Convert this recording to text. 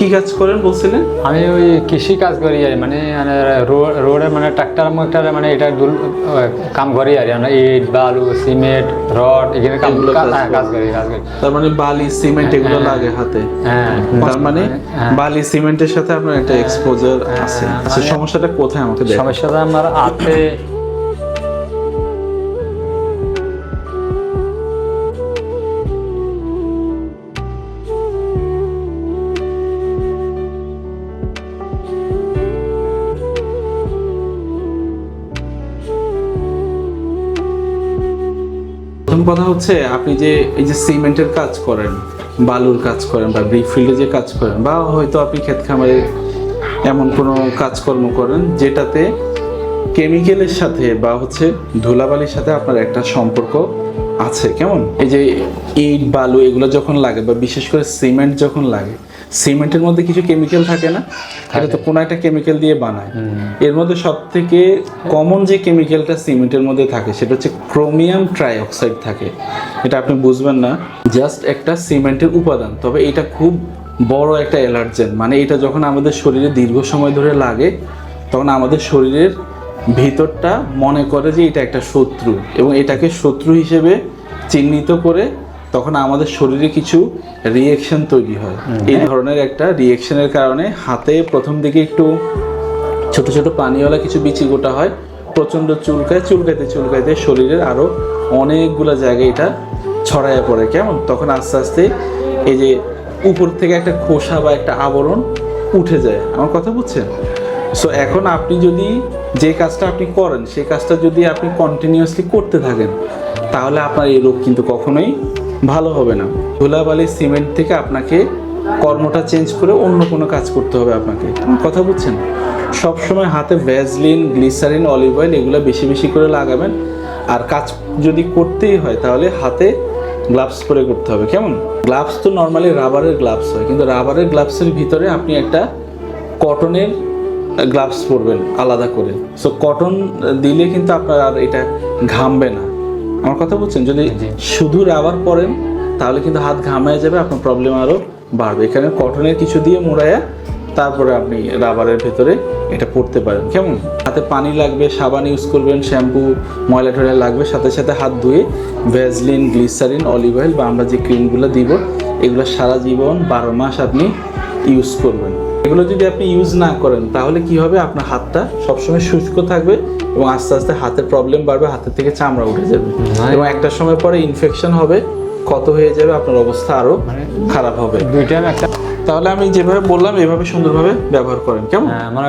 কি কাজ করেন বলছিলেন? আমি ওই কৃষি কাজ করি আর মানে মানে রোডে মানে ট্রাক্টর মোক্টার মানে এটা কাম করি আর আমরা ইট বালু সিমেন্ট রড কাম এগুলো কাজ হ্যাঁ। করি কাজ করি। তার মানে বালি সিমেন্ট এগুলো লাগে হাতে? হ্যাঁ তার মানে হ্যাঁ। বালি সিমেন্টের সাথে আপনার একটা এক্সপোজার আছে। আচ্ছা সমস্যাটা কোথায় আমাকে সমস্যাটা আমার হাতে প্রথম কথা হচ্ছে আপনি যে এই যে সিমেন্টের কাজ করেন, বালুর কাজ করেন বা ব্রিক ফিল্ডে যে কাজ করেন, বা হয়তো আপনি ক্ষেত খামারে এমন কোনো কাজকর্ম করেন যেটাতে কেমিক্যালের সাথে বা হচ্ছে ধুলাবালির সাথে আপনার একটা সম্পর্ক আছে কেমন? এই যে ইট বালু এগুলো যখন লাগে বা বিশেষ করে সিমেন্ট যখন লাগে সিমেন্টের মধ্যে কিছু কেমিক্যাল থাকে না? এটা তো কোনো একটা কেমিক্যাল দিয়ে বানায়। এর মধ্যে সব থেকে কমন যে কেমিক্যালটা সিমেন্টের মধ্যে থাকে সেটা হচ্ছে ক্রোমিয়াম ট্রাইঅক্সাইড থাকে। এটা আপনি বুঝবেন না জাস্ট একটা সিমেন্টের উপাদান। তবে এটা খুব বড় একটা অ্যালার্জেন মানে এটা যখন আমাদের শরীরে দীর্ঘ সময় ধরে লাগে তখন আমাদের শরীরের ভিতরটা মনে করে যে এটা একটা শত্রু এবং এটাকে শত্রু হিসেবে চিহ্নিত করে তখন আমাদের শরীরে কিছু রিয়েকশন তৈরি হয়। এই ধরনের একটা রিয়েকশনের কারণে হাতে প্রথম দিকে একটু ছোট ছোট পানিওয়ালা কিছু বিচি গোটা হয় প্রচণ্ড চুলকায় চুলকাইতে চুলকাইতে শরীরের আরও অনেকগুলো জায়গায় এটা ছড়ায় পড়ে। কেমন? তখন আস্তে আস্তে এই যে উপর থেকে একটা খোসা বা একটা আবরণ উঠে যায়। আমার কথা বুঝছেন? সো এখন আপনি যদি যে কাজটা আপনি করেন সেই কাজটা যদি আপনি কন্টিনিউয়াসলি করতে থাকেন তাহলে আপনার এই রোগ কিন্তু কখনোই ভালো হবে না। ধুলাবালি, সিমেন্ট থেকে আপনাকে কর্মটা চেঞ্জ করে অন্য কোনো কাজ করতে হবে আপনাকে। কথা বুঝছেন? সব সময় হাতে ভ্যাজলিন গ্লিসারিন অলিভ অয়েল এগুলো বেশি বেশি করে লাগাবেন। আর কাজ যদি করতেই হয় তাহলে হাতে গ্লাভস পরে করতে হবে। কেমন? গ্লাভস তো নর্মালি রাবারের গ্লাভস হয়। কিন্তু রাবারের গ্লাভসের ভিতরে আপনি একটা কটনের গ্লাভস পরবেন আলাদা করে। সো কটন দিলে কিন্তু আপনার আর এটা ঘামবে না। আমার কথা বলছেন যদি শুধু রাবার পরেন তাহলে কিন্তু হাত ঘামায় যাবে আপনার প্রবলেম আরও বাড়বে। এখানে কটনের কিছু দিয়ে মোড়ায়া তারপরে আপনি রাবারের ভেতরে এটা পড়তে পারেন। কেমন? হাতে পানি লাগবে সাবান ইউজ করবেন শ্যাম্পু ময়লা টয়লা লাগবে সাথে সাথে হাত ধুয়ে ভ্যাজলিন গ্লিসারিন অলিভ অয়েল বা আমরা যে ক্রিমগুলো দিব এগুলো সারা জীবন বারো মাস আপনি ইউজ করবেন। এগুলো যদি আপনি ইউজ না করেন তাহলে কি হবে? আপনার হাতটা সবসময় শুষ্ক থাকবে এবং আস্তে আস্তে হাতের প্রবলেম বাড়বে হাতের থেকে চামড়া উঠে যাবে। এবং একটা সময় পরে ইনফেকশন হবে ক্ষত হয়ে যাবে আপনার অবস্থা আরও খারাপ হবে। দুইটা একটা তাহলে আমি যেভাবে বললাম এভাবে সুন্দরভাবে ব্যবহার করেন। কেমন? হ্যাঁ, আমার